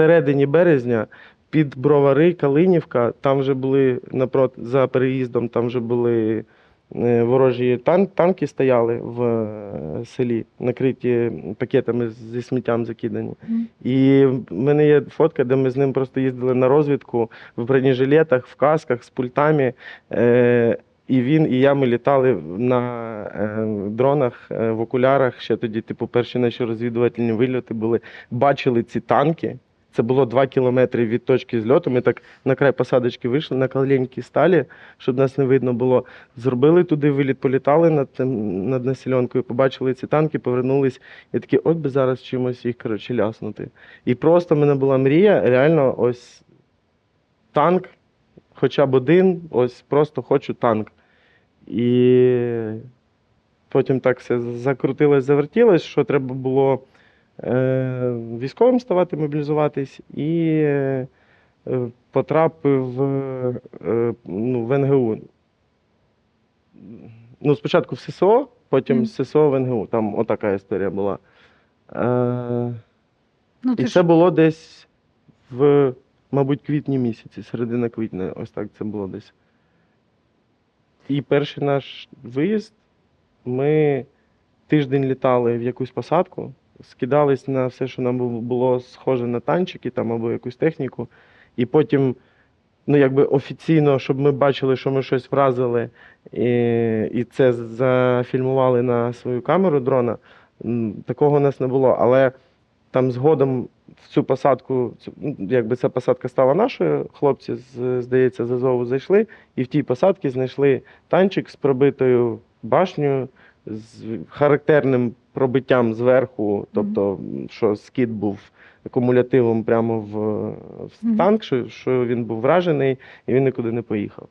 середині березня під Бровари, Калинівка, там вже були напроти за переїздом, там вже були е, ворожі тан, танки стояли в е, селі, накриті пакетами зі сміттям закидані. І в мене є фотка, де ми з ним просто їздили на розвідку в бронежилетах, в касках з пультами. Е, і він, і я ми літали на е, дронах, е, в окулярах. Ще тоді, типу, перші наші розвідувальні вильоти були. Бачили ці танки. Це було 2 кілометри від точки зльоту. Ми так на край посадочки вийшли на коленькі сталі, щоб нас не видно було. Зробили туди виліт, політали над, над населенкою, побачили ці танки, повернулись. І такі, от би зараз чимось їх коротше ляснути. І просто в мене була мрія, реально, ось танк, хоча б один, ось просто хочу танк. І потім так все закрутилось, завертілось, що треба було військовим ставати, мобілізуватись, і е, потрапив е, ну, в НГУ. Ну, спочатку в ССО, потім з ССО в НГУ. Там отака історія була. Е, Ну, і це ж було десь в, мабуть, квітні місяці, середина квітня, ось так це було десь. І перший наш виїзд ми тиждень літали в якусь посадку, скидались на все, що нам було схоже на танчики там, або якусь техніку. І потім, ну, якби офіційно, щоб ми бачили, що ми щось вразили, і, і це зафільмували на свою камеру дрона. Такого у нас не було. Але там згодом в цю посадку, ну, якби ця посадка стала нашою, хлопці, здається, з Азову зайшли, і в тій посадці знайшли танчик з пробитою башнею, з характерним пробиттям зверху, тобто, що скид був акумулятивом прямо в, в танк, що, що він був вражений і він нікуди не поїхав.